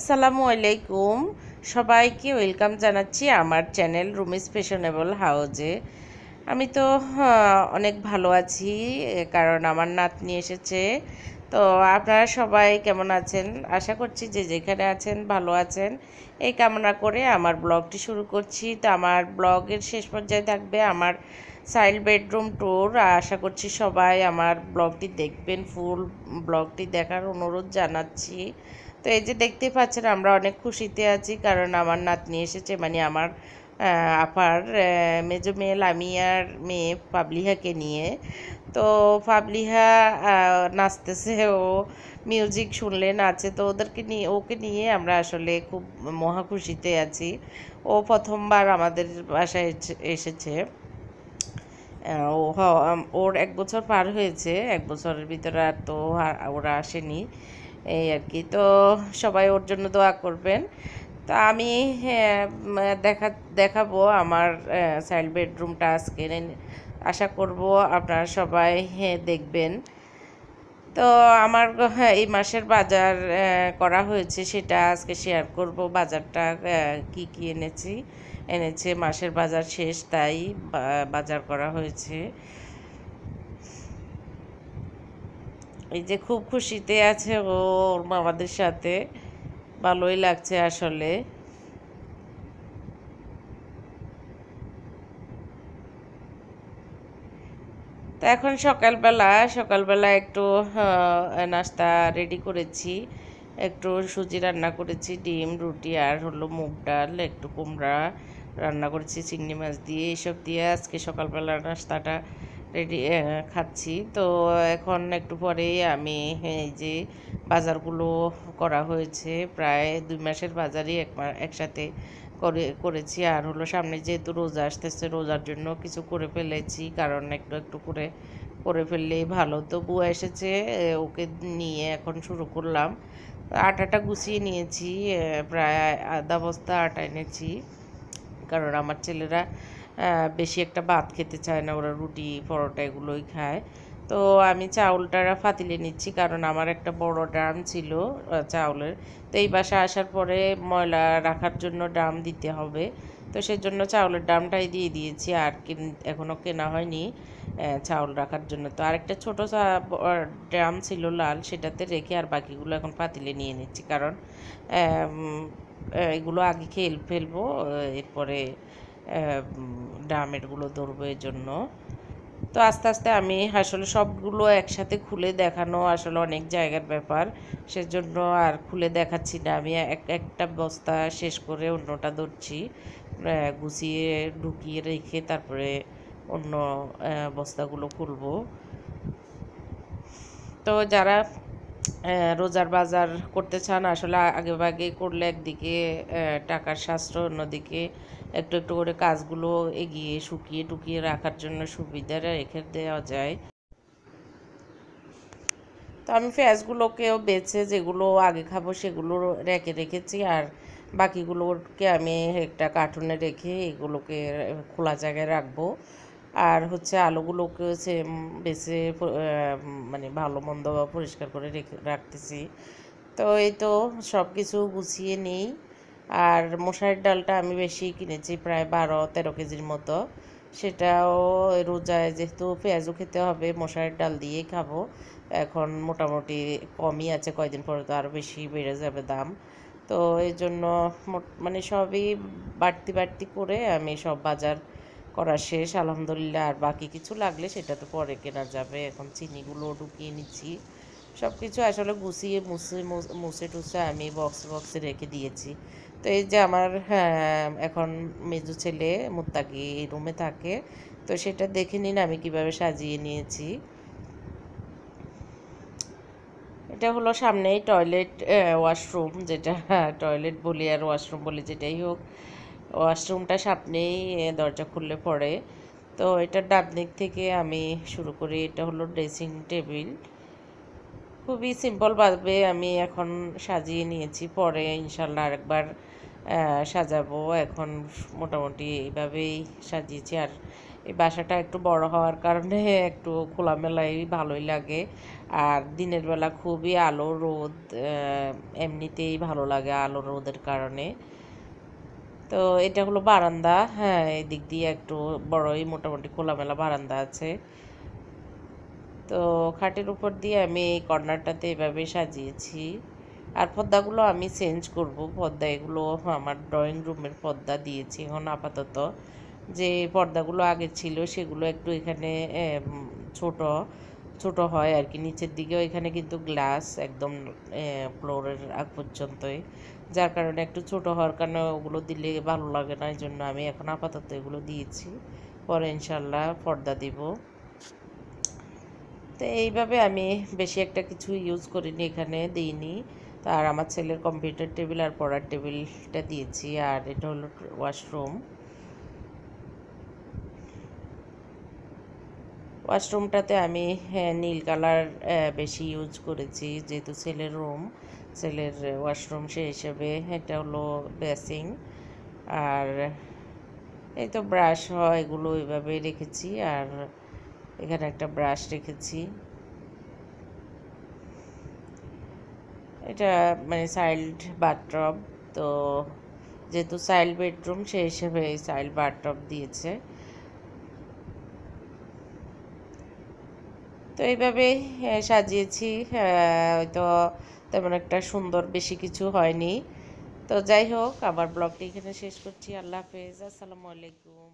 আসসালামু আলাইকুম। সবাইকে ওয়েলকাম জানাচ্ছি আমার চ্যানেল রুমিস ফ্যাশনেবল হাউজে। আমি তো অনেক ভালো আছি কারণ আমার নাতনি এসেছে। তো আপনারা সবাই কেমন আছেন? আশা করছি যে যেখানে আছেন ভালো আছেন। এই কামনা করে আমার ব্লগটি শুরু করছি। তো আমার ব্লগের শেষ পর্যায়ে থাকবে আমার চাইল্ড বেডরুম ট্যুর। আশা করছি সবাই আমার ব্লগটি দেখবেন, ফুল ব্লগটি দেখার অনুরোধ জানাচ্ছি। তো এই যে দেখতে পাচ্ছেন, আমরা অনেক খুশিতে আছি কারণ আমার নাতনি এসেছে মানে আমার আপার মেজো মেয়ে লামিয়ার মেয়ে পাবলিহাকে নিয়ে। তো পাবলিহা নাচতেছে, ও মিউজিক শুনলে, নাচে, তো ওদেরকে নিয়ে, ওকে নিয়ে আমরা আসলে খুব মহা খুশিতে আছি। ও প্রথমবার আমাদের বাসায় এসে- এসেছে। ও ওর এক বছর পার হয়েছে, এক বছরের ভিতরে আর তো ওরা আসেনি। এই আর কি। তো সবাই ওর জন্য দোয়া করবেন। তো আমি হ্যাঁ, দেখা দেখাবো আমার চাইল্ড বেডরুমটা আজকে। আশা করব আপনারা সবাই দেখবেন। তো আমার হ্যাঁ, এই মাসের বাজার করা হয়েছে সেটা আজকে শেয়ার করব। বাজারটা কি কি এনেছি? এনেছে মাসের বাজার শেষ তাই বাজার করা হয়েছে। এই যে খুব খুশিতে আছে ও, ওর মামাদের সাথে। ভালোই লাগছে আসলে। তো এখন সকালবেলা সকালবেলা একটু নাস্তা রেডি করেছি। একটু সুজি রান্না করেছি, ডিম, রুটি আর হলো মুগ ডাল, একটু কুমড়া রান্না করেছি, চিংড়ি মাছ দিয়ে এইসব দিয়ে আজকে সকালবেলা নাস্তাটা রেডি খাচ্ছি। তো এখন একটু পরেই আমি, এই যে বাজারগুলো করা হয়েছে, প্রায় দুই মাসের বাজারই এক একসাথে করে, করেছি। আর হলো সামনে যেহেতু রোজা আসতেছে, রোজার জন্য কিছু করে ফেলেছি। কারণ একটু একটু করে করে ফেললেই ভালো। তো বুয়া এসেছে ওকে নিয়ে এখন শুরু করলাম। আটাটা গুছিয়ে নিয়েছি প্রায় আধা বস্তা আটা এনেছি। কারণ আমার ছেলেরা বেশি একটা ভাত খেতে চায় না, ওরা রুটি, পরোটা এগুলোই খায়। তো আমি চাউলটা ফাতিলে নিচ্ছি, কারণ আমার একটা বড় ড্রাম ছিল চাউলের। তো এই বাসা আসার পরে ময়লা রাখার জন্য ড্রাম দিতে হবে। তো সেজন্য চাউলের ড্রামটাই দিয়ে দিয়েছি, আর এখনও কেনা হয়নি চাউল রাখার জন্য। তো আরেকটা ছোটো ড্রাম ছিল লাল, সেটাতে রেখে আর বাকিগুলো এখন পাতিলে নিয়ে নিচ্ছি, কারণ এগুলো আগে খেয়ে ফেলব এরপরে ড্রামেরগুলো ধরবো এর জন্য তো আস্তে আস্তে আমি আসলে সবগুলো একসাথে খুলে দেখানো আসলে অনেক জায়গার ব্যাপার। সেজন্য আর খুলে দেখাচ্ছি না। আমি এক, একটা বস্তা শেষ করে অন্যটা ধরছি গুছিয়ে ঢুকিয়ে রেখে তারপরে অন্য বস্তাগুলো খুলবো। তো যারা রোজার বাজার করতে চান আসলে আগে ভাগে করলে একদিকে টাকার সাশ্রয়, অন্যদিকে একটু একটু করে কাজগুলো এগিয়ে শুকিয়ে টুকিয়ে রাখার জন্য সুবিধা রেখে দেওয়া যায়। তো আমি পেঁয়াজগুলোকেও বেছে যেগুলো আগে খাব সেগুলো রেখে রেখেছি আর বাকিগুলোকে আমি একটা কার্টুনে রেখে এগুলোকে খোলা জায়গায় রাখব। আর হচ্ছে আলুগুলোকে সেম বেছে মানে ভালো মন্দ পরিষ্কার করে রেখে রাখতেছি। তো এই তো সব কিছু গুছিয়ে নিই। আর মশারির ডালটা আমি বেশি কিনেছি প্রায় বারো, তেরো কেজির মতো। সেটাও রোজায় যেহেতু পেঁয়াজও খেতে হবে, মশারির ডাল দিয়েই খাব। এখন মোটামুটি কমই আছে, কয়দিন পরে তো আরও বেশি বেড়ে যাবে দাম। তো এই জন্য মানে সবই বাড়তি বাড়তি করে আমি সব বাজার করা শেষ, আলহামদুলিল্লাহ। আর বাকি কিছু লাগলে সেটা তো পরে কেনা যাবে। এখন চিনিগুলো ঢুকিয়ে নিচ্ছি। সব কিছু আসলে গুছিয়ে মুছ- মুছে টুছে আমি বক্স বক্সে রেখে দিয়েছি। তো এই যে আমার হ্যাঁ, এখন মেজো ছেলে মুত্তাকি এই রুমে থাকে তো সেটা দেখে নিন আমি কীভাবে সাজিয়ে নিয়েছি। এটা হলো সামনেই টয়লেট ওয়াশরুম যেটা টয়লেট বলি আর ওয়াশরুম বলি যেটাই হোক। ওয়াশরুমটা সামনেই দরজা খুললে পড়ে তো এটা ডান দিক থেকে আমি শুরু করি এটা হলো ড্রেসিং টেবিল খুবই সিম্পলভাবে আমি এখন সাজিয়ে নিয়েছি। পরে ইনশাল্লাহ আরেকবার সাজাবো। এখন মোটামুটি এইভাবেই সাজিয়েছি। আর এই বাসাটা একটু বড় হওয়ার কারণে একটু খোলামেলাই ভালোই লাগে। আর দিনের বেলা খুবই আলো, রোদ এমনিতেই ভালো লাগে আলো, রোদের কারণে। তো এটা হলো বারান্দা। হ্যাঁ এদিক দিয়ে একটু বড়ই মোটামুটি খোলামেলা বারান্দা আছে। তো খাটের উপর দিয়ে আমি এই কর্নারটাতে এভাবে সাজিয়েছি। আর পর্দাগুলো আমি চেঞ্জ করব। পর্দা এগুলো আমার ড্রয়িং রুমের পর্দা দিয়েছি এখন আপাতত। যে পর্দাগুলো আগে ছিল সেগুলো একটু এখানে ছোট ছোট হয় আর কি। নিচের দিকেও এখানে কিন্তু গ্লাস একদম ফ্লোরের আগ পর্যন্তই। যার কারণে একটু ছোট হওয়ার কারণে ওগুলো দিলে ভালো লাগে না। এই জন্য আমি এখন আপাতত এগুলো দিয়েছি। পরে ইনশাল্লাহ পর্দা দিব। তো এইভাবে আমি বেশি একটা কিছু ইউজ করিনি এখানে দিইনি। তো আর আমার ছেলের কম্পিউটার টেবিল আর পড়ার টেবিলটা দিয়েছি আর এটা হলো ওয়াশরুম ওয়াশরুমটাতে আমি হ্যাঁ, নীল কালার বেশি ইউজ করেছি যেহেতু ছেলের রুম ছেলের ওয়াশরুম সেই হিসেবে এটা হলো বেসিং আর এই তো ব্রাশ হয় এগুলো এইভাবে রেখেছি। আর এখানে একটা ব্রাশ রেখেছি। এটা মানে চাইল্ড বাথটব তো যেহেতু চাইল্ড বেডরুম সেই হিসেবে এই চাইল্ড বাথটব দিয়েছে। তো এইভাবে সাজিয়েছি। হয়তো তেমন একটা সুন্দর বেশি কিছু হয়নি। তো যাই হোক, আমার ব্লগটি এখানে শেষ করছি। আল্লাহ হাফেজ। আসসালামু আলাইকুম।